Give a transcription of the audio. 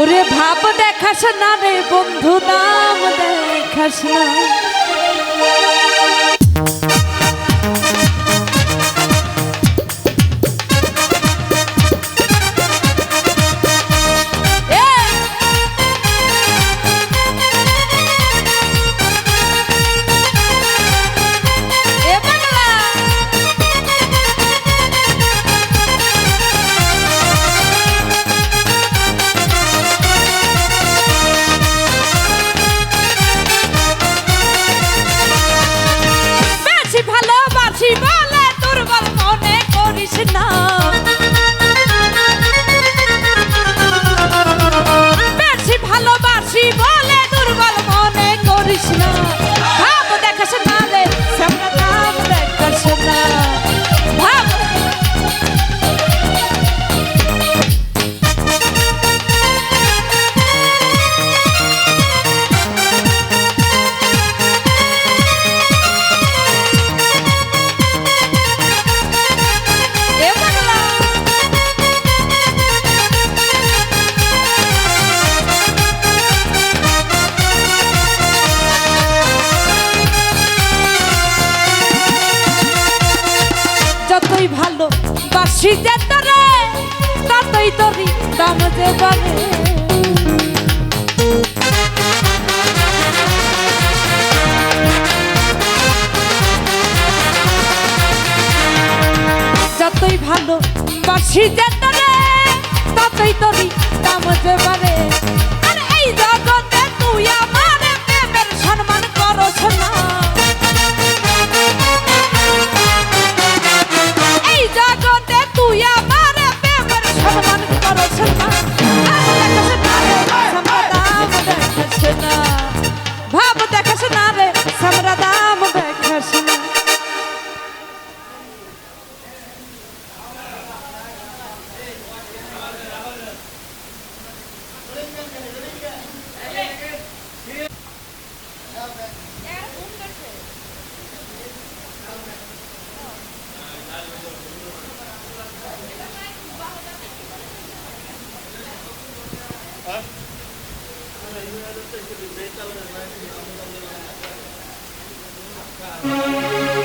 ওরে ভাব দেখাস না রে বন্ধু নাম দেখাস না। যতই ভালো, বাসি যে তরে, ততই তরি দাম যে বাড়ে যতই ভালো, বাসি যে তরে, ততই তরি দাম যে বাড়ে Thank you.